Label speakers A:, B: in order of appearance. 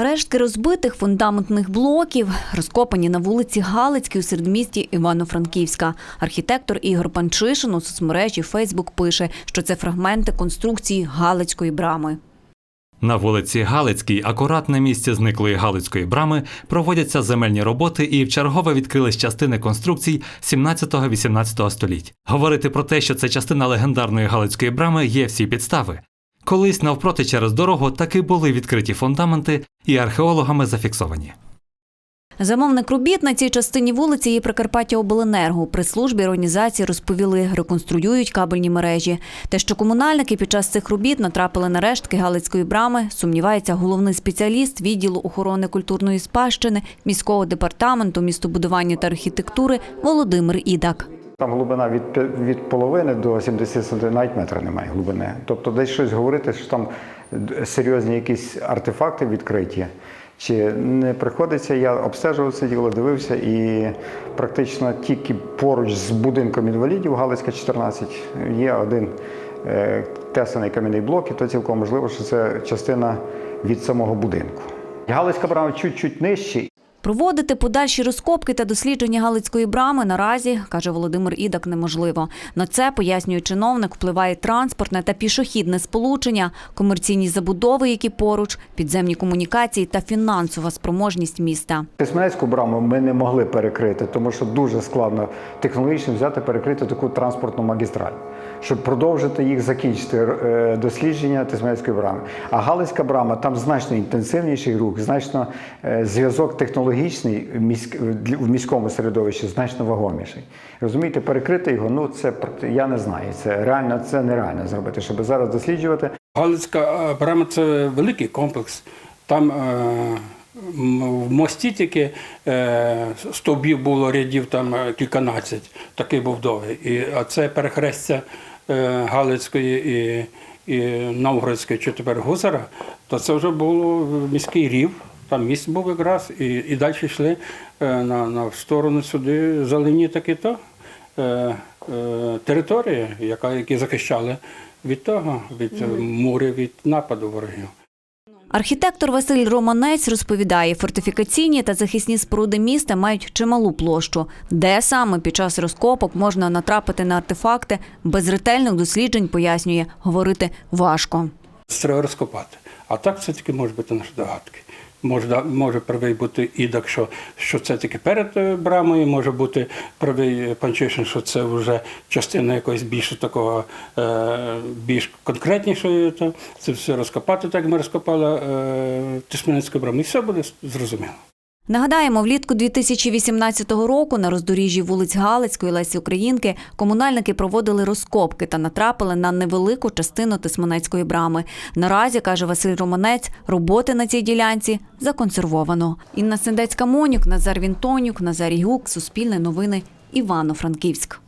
A: Рештки розбитих фундаментних блоків розкопані на вулиці Галицькій у середмісті Івано-Франківська. Архітектор Ігор Панчишин у соцмережі Фейсбук пише, що це фрагменти конструкції Галицької брами.
B: На вулиці Галицькій, акурат на місці зниклої Галицької брами, проводяться земельні роботи і вчергове відкрились частини конструкцій 17-18 століть. Говорити про те, що це частина легендарної Галицької брами, є всі підстави. Колись навпроти через дорогу таки були відкриті фундаменти і археологами зафіксовані.
A: Замовник робіт на цій частині вулиці є Прикарпаття Обленерго. При службі організації розповіли, реконструюють кабельні мережі. Те, що комунальники під час цих робіт натрапили на рештки Галицької брами, сумнівається головний спеціаліст відділу охорони культурної спадщини міського департаменту містобудування та архітектури Володимир Ідак.
C: Там глибина від, від половини до 70 см, немає глибини. Тобто десь щось говорити, що там серйозні якісь артефакти відкриті. Чи не приходиться, я обстежував це діло, дивився, і практично тільки поруч з будинком інвалідів Галицька 14 є один е, тесаний кам'яний блок, і то цілком можливо, що це частина від самого будинку. Галицька брама чуть-чуть нижче,
A: Проводити подальші розкопки та дослідження Галицької брами наразі, каже Володимир Ідак, неможливо. На це, пояснює чиновник, впливає транспортне та пішохідне сполучення, комерційні забудови, які поруч, підземні комунікації та фінансова спроможність міста.
C: Тисменецьку браму ми не могли перекрити, тому що дуже складно технологічно взяти перекрити таку транспортну магістраль, щоб продовжити їх закінчити е, дослідження Тисменецької брами. А Галицька брама там значно інтенсивніший рух, значно е, зв'язок технологічний міськ- в міському середовищі значно вагоміший. Розумієте, перекрити його, ну це я не знаю. Це реально, це нереально зробити, щоб зараз досліджувати.
D: Галицька е, брама це великий комплекс. Там е, в мості тільки е, стовбів було рядів там е, кільканадцять, такий був довгий. І, а це перехрестя е, Галицької і, і Новгородської, чи тепер Гусара, то це вже було міський рів. Там місць був якраз, і, і далі йшли е, на, на в сторону сюди залині таки то е, е, території, яка, які захищали від того, від мурів, від нападу ворогів.
A: Архітектор Василь Романець розповідає, фортифікаційні та захисні споруди міста мають чималу площу, де саме під час розкопок можна натрапити на артефакти без ретельних досліджень, пояснює, говорити важко.
D: Треба розкопати. А так це тільки може бути наші догадки. Може, да- може правий бути ідак, що, що це тільки перед е, брамою, може бути правий е, Панчишин, що це вже частина якоїсь більш такого е, більш конкретнішої. То це все розкопати, так як ми розкопали Тисменецьку браму, і все буде зрозуміло.
A: Нагадаємо, влітку 2018 року на роздоріжжі вулиць Галицької Лесі Українки комунальники проводили розкопки та натрапили на невелику частину Тисманецької брами. Наразі, каже Василь Романець, роботи на цій ділянці законсервовано. Інна Сендецька Монюк, Назар Вінтонюк, Назарій Гук, Суспільне новини, Івано-Франківськ.